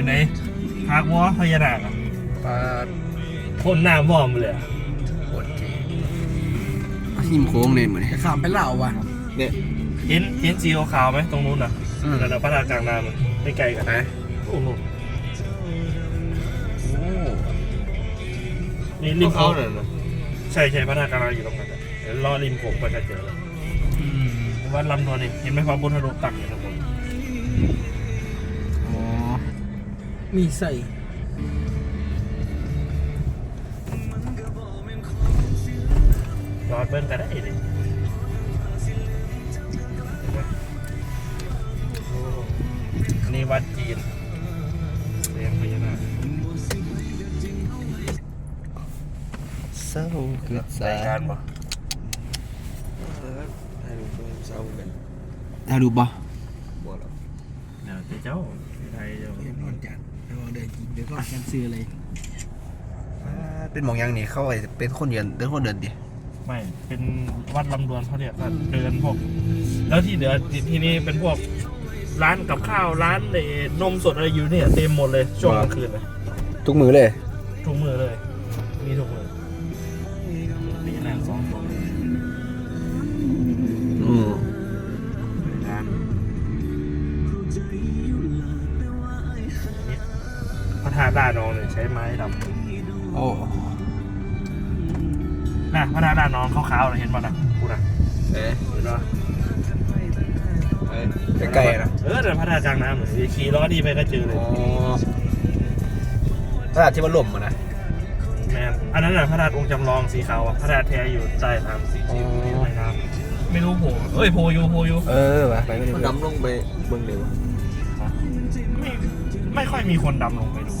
เป็นไงพักวะพญานาคอะปลาคนหน้ามอมเลยอะปวดจีหิมโค้งเลยเหมือนจะขามไปเหล่าว่ะเนี่ยเห็นเห็นสีขาวๆไหมตรงนู้นน่ะอืมนั่นน่ะพระธาตุกลางน้ำอะไม่ไกลกันไหนโอ้โหโอ้นี่ริมเขาโขงเลยนะใช่ใช่พระธาตุกลางน้ำอยู่ตรงนั้นอะเดี๋ยวรอริมโขงไปจะเจอแล้ววัดลำดวนนี่เห็นไหมพระพุทธรูปตั้งอยู่ตรงนู้นอ๋อ มีใส่รอดเบิ้ลก็ได้เลยเห็นไหมโอ้อันนี่วัดจีนเรียงพญานาคเศร้าคือสารายการปะให้ดูเศร้ากันให้ดูปะบ่หรอกเดี๋ยวเจ้าไทยเจ้าเรียนนอนจัด แล้วเดินกินเดี๋ยวก็แคนซื้อเลยเป็นหมองยังนี่เข้าไปเป็นคนเดินเป็นคนเดินดิไม่ เป็นวัดลำดวนเขาเรียกว่าเดินพวก แล้วที่เหลือที่นี่เป็นพวกร้านกับข้าวร้านเอ่อนมสดอะไรอยู่เนี่ยเต็มหมดเลยช่วงกลางคืนเลยทุกมือเลย ทุกมือเลย มีทุกมือมีหนังสองตัว พระธาตุด้านองเนี่ยใช้ไม้ดำโอ้น่ะพระธาตุด้านองขาวๆเลยเห็นป่ะนะกูนะเอ๊ะเห็นป่ะใกล้ๆนะเออเดี๋ยวพระธาตุกลางน้ำเลยขี่ล้อดีไปก็เจอเลย อ๋อตลาดที่มันล่มอะนะแมนอันนั้นน่ะพระธาตุองค์จำลองสีขาวอะพระธาตุแท้อยู่ใต้น้ำสีอ๋อใต้น้ำไม่รู้โผล่เอ้ยโผล่อยู่โผล่อยู่เออว่ะไปไม่ได้มันดำลงไปเบื้องเดียวไม่ ไม่ค่อยมีคนดำลงไปดู